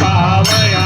पावया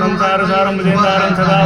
సంసార సారం సదా